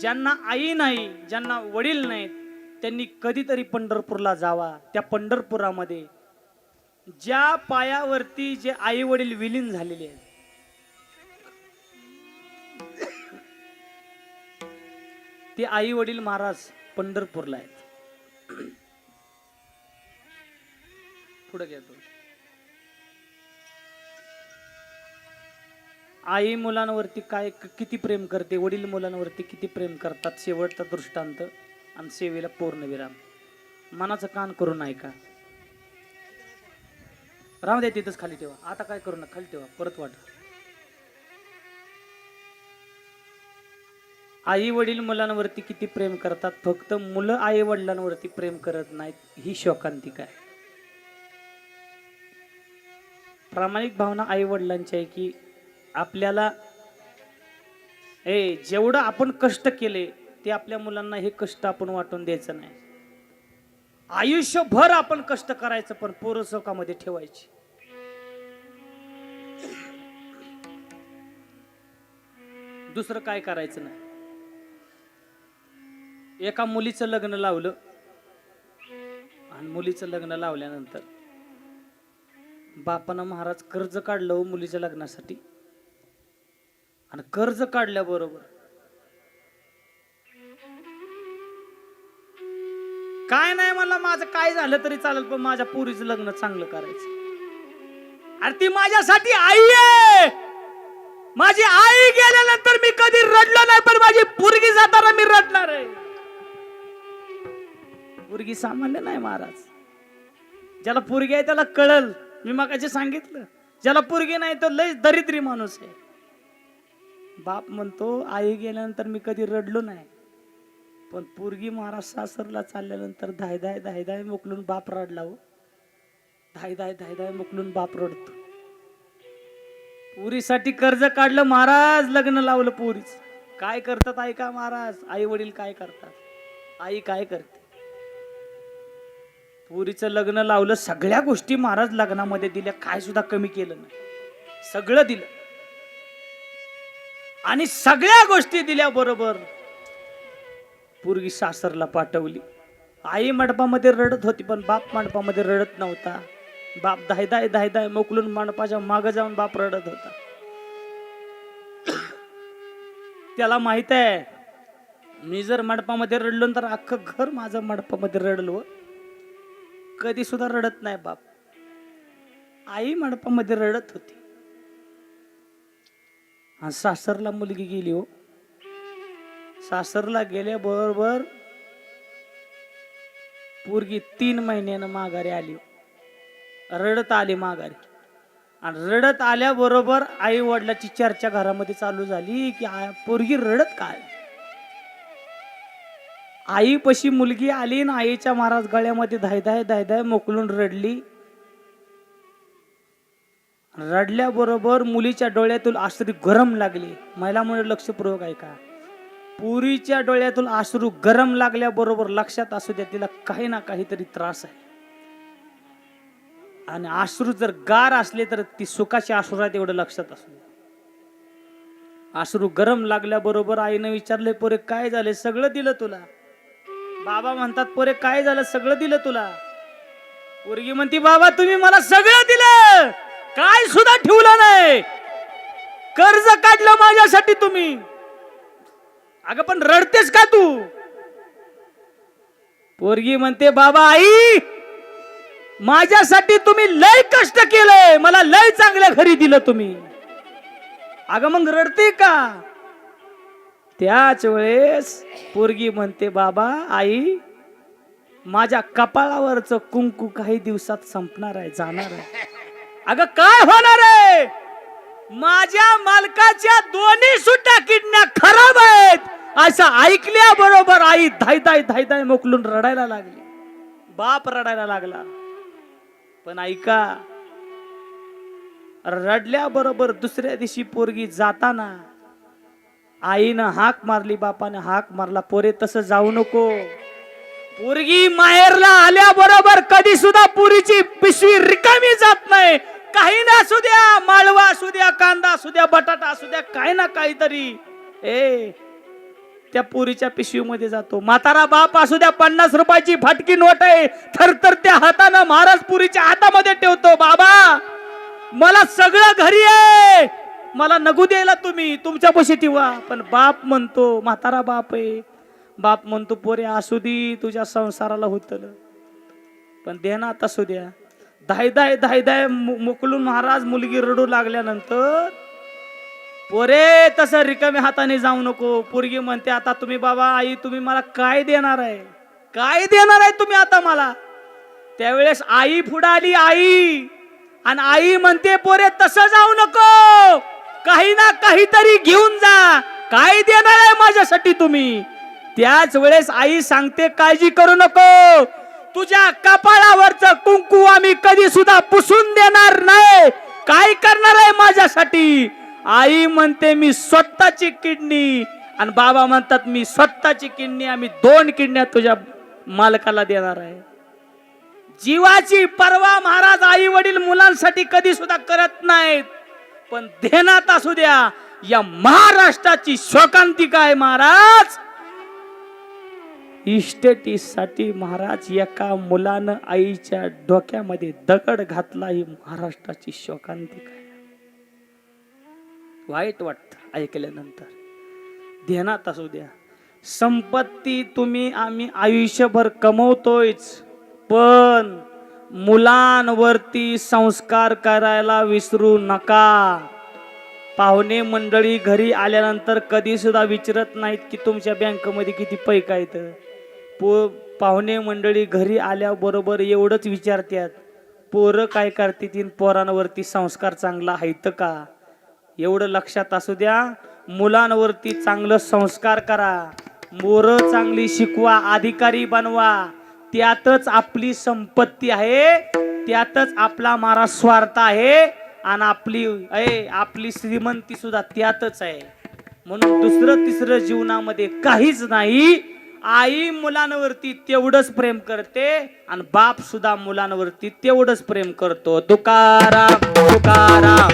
ज्यांना आई नाही ज्यांना वडील नाहीत त्यांनी कधीतरी पंढरपूरला जावा. त्या पंढरपुरामध्ये ज्या पायावरती जे आई वडील विलीन झालेले आहेत. ते आई वडील महाराज पंढरपूरला आहेत. पुढे घ्या आई मुलांवरती काय किती प्रेम करते वडील मुलांवरती किती प्रेम करतात शेवटचा दृष्टांत आणि सेवेला पूर्णविराम. मनाचं कान करून ऐका. राम दे तिथंच खाली ठेवा. आता काय करू नका खाली ठेवा. परत वाट. आई वडील मुलांवरती किती प्रेम करतात फक्त मुलं आई वडिलांवरती प्रेम करत नाहीत ही शोकांतिक आहे. प्रामाणिक भावना आई वडिलांची आहे की आपल्याला ए जेवढं आपण कष्ट केले ते आपल्या मुलांना हे कष्ट आपण वाटून द्यायचं नाही. आयुष्यभर आपण कष्ट करायचं पण पोरसोकामध्ये चौकामध्ये ठेवायची. दुसरं काय करायचं नाही. एका मुलीचं लग्न लावलं आणि मुलीचं लग्न लावल्यानंतर बापानं महाराज कर्ज काढलं हो मुलीच्या लग्नासाठी. आणि कर्ज काढल्याबरोबर. काय नाही मला माझं काय झालं तरी चालेल पण माझ्या पोरीचं लग्न चांगलं करायचं. अरे ती माझ्यासाठी आई आहे! माझी आई गेल्यानंतर मी कधी रडलो नाही पण माझी पोरगी जाताना मी रडणार आहे. पोरगी सामान्य नाही महाराज. ज्याला पोरगी आहे त्याला कळल. मी मगाशी सांगितलं. ज्याला पोरगी नाही तो लय दरिद्री माणूस आहे. बाप म्हणतो आई गेल्यानंतर मी कधी रडलो नाही. पण पोरगी महाराज सासरला चालल्यानंतर धाय धाय धाय धाय मोकलून बाप रडला हो. धाय धाय धाय धाय मोकलून बाप रडतो. पुरीसाठी कर्ज काढलं महाराज लग्न लावलं पुरीच. काय करतात आई का महाराज? आई वडील काय करतात? आई काय करते? पुरीचं लग्न लावलं सगळ्या गोष्टी महाराज लग्नामध्ये दिल्या काय सुद्धा कमी केलं नाही. सगळं दिलं. आणि सगळ्या गोष्टी दिल्या बरोबर पूर्वी सासरला पाठवली. आई मंडपामध्ये रडत होती पण बाप मंडपामध्ये रडत नव्हता. बाप धाय धाय धाय दाय मोकलून मंडपाच्या माग जाऊन बाप रडत होता. त्याला माहीत आहे मी जर मंडपामध्ये रडलो तर अख्खं घर माझं मंडपामध्ये रडलो हो. कधी सुद्धा रडत नाही बाप. आई मंडपामध्ये रडत होती. आणि सासरला मुलगी गेली हो. सासरला गेल्याबरोबर पोरगी तीन महिन्यानं माघारी आली हो. रडत आली माघारी. आणि रडत आल्याबरोबर आई वडिलाची चर्चा घरामध्ये चालू झाली की पोरगी रडत काय? आई पशी मुलगी आली ना आईच्या महाराज गळ्यामध्ये धाय धाय धाय धाय मोकलून रडली. रडल्याबरोबर मुलीच्या डोळ्यातून आश्रू गरम लागली. महिला म्हणून लक्षपूर्वक ऐका. पुरीच्या डोळ्यातून आश्रू गरम लागल्याबरोबर लक्षात असू द्या तिला काही ना काहीतरी त्रास आहे. आणि आश्रू जर गार असले तर ती सुखाची आश्रू आहेत एवढं लक्षात असू द्या. आश्रू गरम लागल्याबरोबर आईनं विचारले पोरे काय झाले? सगळं दिलं तुला? बाबा म्हणतात पोरे काय झालं? सगळं दिलं तुला. पोरगी म्हणती बाबा तुम्ही मला सगळं दिलं. काय सुद्धा ठेवलं नाही. कर्ज काढलं माझ्यासाठी तुम्ही. अगं पण रडतेस का तू? पोरगी म्हणते बाबा आई माझ्यासाठी तुम्ही लय कष्ट केलंय मला लय चांगल्या घरी दिलं तुम्ही. अगं मग रडते का? त्याच वेळेस पोरगी म्हणते बाबा आई माझ्या कपाळावरच कुंकू काही दिवसात संपणार आहे जाणार आहे. अगं काय होणार आहे? माझ्या मालकाच्या दोन्ही सुट्ट्या किडण्या खराब आहेत. असं ऐकल्या बरोबर आई धाय धाय धाय धाय मोकलून रडायला लागली. बाप रडायला लागला. पण ऐका रडल्याबरोबर दुसऱ्या दिवशी पोरगी जाताना आईनं हाक मारली बापाने हाक मारला पोरे तसं जाऊ नको. पोरगी माहेरला आल्याबरोबर कधी सुद्धा पुरीची पिशवी रिकामी जात नाही काही ना असू द्या माळवा असू द्या बटाटा असू द्या काय ना काहीतरी. ए त्या पोरीच्या पिशवीमध्ये जातो. म्हातारा बाप असू द्या पन्नास रुपयाची फाटकी नोट आहे. तर तर त्या हातानं महाराज पुरीच्या हातामध्ये ठेवतो बाबा मला सगळं घरी आहे. मला नगू द्यायला तुम्ही तुमच्या पशी ठेवा. पण बाप म्हणतो म्हातारा बाप आहे. बाप म्हणतो पोरे असू दे तुझ्या संसाराला होतल. पण देणार असू द्या. धाय धाय धाय धाय मु- मुकलून महाराज मुलगी रडू लागल्यानंतर पोरे तसं रिकाम्या हाताने जाऊ नको. पोरगी म्हणते आता तुम्ही बाबा आई तुम्ही मला काय देणार आहे? काय देणार आहे तुम्ही आता मला? त्यावेळेस आई पुढे आली आई. आणि आई म्हणते पोरे तसं जाऊ नको. काही ना काहीतरी घेऊन जा. काय देणार आहे माझ्यासाठी तुम्ही? त्याच वेळेस आई सांगते काळजी करू नको. तुझ्या कपाळावरच कुंकू आम्ही कधी सुद्धा पुसून देणार नाही. काय करणार आहे माझ्यासाठी? आई म्हणते मी स्वतःची किडनी. आणि बाबा म्हणतात मी स्वतःची किडनी आम्ही दोन किडन्या तुझ्या मालकाला देणार आहे. जीवाची परवा महाराज आई वडील मुलांसाठी कधी सुद्धा करत नाहीत. पण देण्यात असू द्या या महाराष्ट्राची शोकांती काय महाराज? इस्टेटीसाठी महाराज एका मुलानं आईच्या डोक्यामध्ये दगड घातला ही महाराष्ट्राची शोकांतिका आहे वाईट वाटत ऐकल्यानंतर. ध्यानात असू द्या. संपत्ती तुम्ही आम्ही आयुष्यभर कमवतोयच पण मुलांवरती संस्कार करायला विसरू नका. पाहुणे मंडळी घरी आल्यानंतर कधी सुद्धा विचारत नाहीत की तुमच्या बँकमध्ये किती पैका आहेत. पो पाहुणे मंडळी घरी आल्याबरोबर एवढंच विचारतात पोरं काय करतील पोरांवरती संस्कार चांगला आहेत का? एवढं लक्षात असू द्या. मुलांवरती चांगलं संस्कार करा. मोरं चांगली शिकवा अधिकारी बनवा. त्यातच आपली संपत्ती आहे त्यातच आपला मारा स्वार्थ आहे आणि आपली आहे आपली श्रीमंती सुद्धा त्यातच आहे. म्हणून दुसरं तिसरं जीवनामध्ये काहीच नाही. आई मुलांवरती तेवढंच प्रेम करते आणि बाप सुद्धा मुलांवरती तेवढंच प्रेम करतो. तुकाराम तुकाराम.